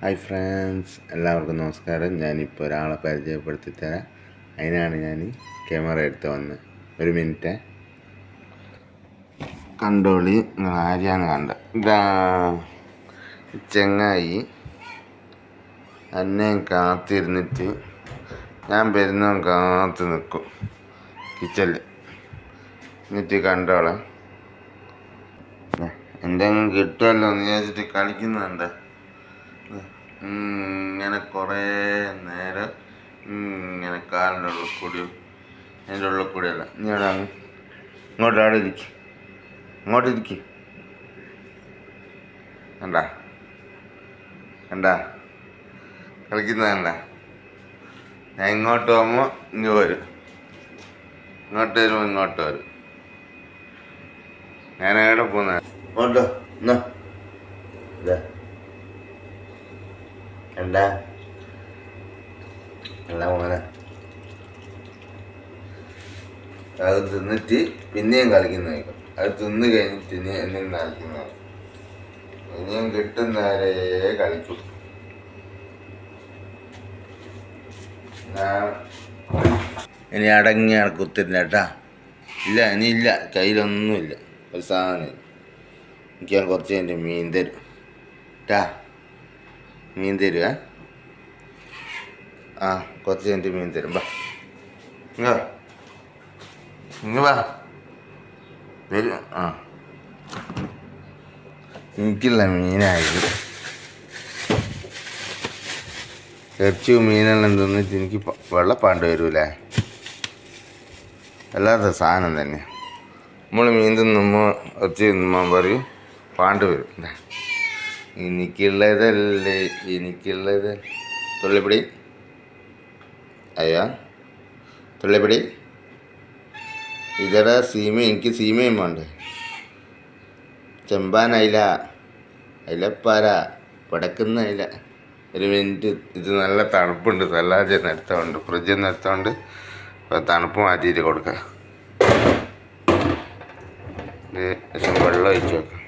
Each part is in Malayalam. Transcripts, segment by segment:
ഹായ് ഫ്രണ്ട്സ് എല്ലാവർക്കും നമസ്കാരം. ഞാനിപ്പോൾ ഒരാളെ പരിചയപ്പെടുത്തി തരാം അതിനാണ് ഞാൻ ക്യാമറ എടുത്ത് വന്നത് ഒരു മിനിറ്റ്. കണ്ടോളി. നിങ്ങൾ കണ്ട. ഇതാ ചെങ്ങായി എന്നെയും കാത്തിരുന്നിട്ട് ഞാൻ വരുന്നവൻ കാത്ത് നിൽക്കും കിച്ചണിൽ എന്നിട്ട് കണ്ടോളാം. എന്തെങ്കിലും കിട്ടുമല്ലോ എന്ന് വിചാരിച്ചിട്ട് കളിക്കുന്നുണ്ട്. ഇങ്ങനെ കുറേ നേരം ഇങ്ങനെ കാലിന്റെ ഉള്ളിൽ കൂടിയും അതിന്റെ ഉള്ളിൽ കൂടിയല്ല അങ്ങ് ഇങ്ങോട്ട് അവിടെ ഇരിക്കും. ഇങ്ങോട്ട് ഇരിക്കും. കണ്ട? കണ്ട? കളിക്കുന്നത് ഞാൻ ഇങ്ങോട്ട് പോകുമ്പോൾ ഇങ്ങ് വരും. ഇങ്ങോട്ട് വരുമ്പോൾ ഇങ്ങോട്ട് വരും. ഞാൻ എവിടെ പോകുന്ന ഇങ്ങോട്ടോ എന്നാ. ഇതാ. എന്താ? നല്ല മോനെ. അത് തിന്നിട്ട് പിന്നെയും കളിക്കുന്നതായിരിക്കും. അത് തിന്ന് കഴിഞ്ഞിട്ട് ഇനി എന്നും കളിക്കുന്നതായിരിക്കും. ഇനിയും കിട്ടുന്നവരെ കളിക്കും. ഇനി അടങ്ങി കുത്തില്ല കേട്ടാ. ഇല്ല ഇനി ഇല്ല. കയ്യിലൊന്നുമില്ല. ഒരു സാധനം എനിക്ക് ഞാൻ കുറച്ച് കഴിഞ്ഞിട്ട് മീൻ തരും. ട്ടാ. മീൻ തരുവേ ആ കുറച്ച് കഴിഞ്ഞിട്ട് മീൻ തരും. ബാ. ഇങ്ങ ഇങ്ങ വാ. വരും. ആ. എനിക്കില്ല മീനായി ഇറച്ചി മീനെല്ലാം തിന്നിട്ട് എനിക്ക് വെള്ളപ്പാണ്ട് വരൂലേ? അല്ലാത്ത സാധനം തന്നെ. നമ്മൾ മീൻ തിന്നുമ്പോൾ ഇറച്ചി തിന്നുമ്പോൾ പറയും പാണ്ട് വരും. എനിക്കുള്ളതല്ലേ എനിക്കുള്ളത്. തുള്ളിപ്പിടി. അയ്യാ. തുള്ളിപ്പിടി. ഇതടാ സീമ എനിക്ക് സീമയും വേണ്ടേ. ചെമ്പാൻ അയില അയിലപ്പാര പടക്കുന്ന അയില ഒരു മിനിറ്റ് ഇത് നല്ല തണുപ്പുണ്ട്. സല്ലാജ് നിർത്തമുണ്ട് ഫ്രിഡ്ജ് നിർത്തമുണ്ട് അപ്പോൾ തണുപ്പ് മാറ്റിയിട്ട് കൊടുക്കാം. വെള്ളം ഒഴിച്ച് വെക്കാം.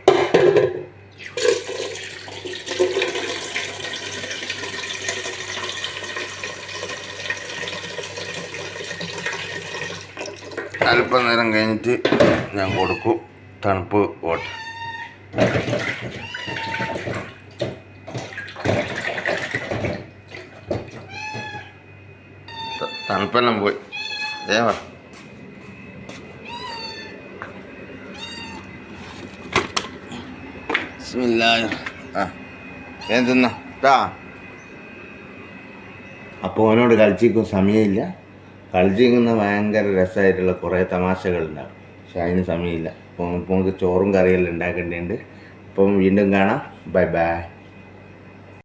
അല്പം നേരം കഴിഞ്ഞിട്ട് ഞാൻ കൊടുക്കും. തണുപ്പ് പോട്ടെ. ത- തണുപ്പെല്ലാം പോയി. ദേവാ ആ അപ്പോ അവനോട് കളിച്ചിരിക്കും സമയമില്ല. കളിച്ചിരിക്കുന്ന ഭയങ്കര രസമായിട്ടുള്ള കുറേ തമാശകളുണ്ടാവും പക്ഷെ അതിന് സമയമില്ല. അപ്പോൾ നമുക്ക് ചോറും കറിയെല്ലാം ഉണ്ടാക്കേണ്ടതുണ്ട്. അപ്പം വീണ്ടും കാണാം. Bye bye.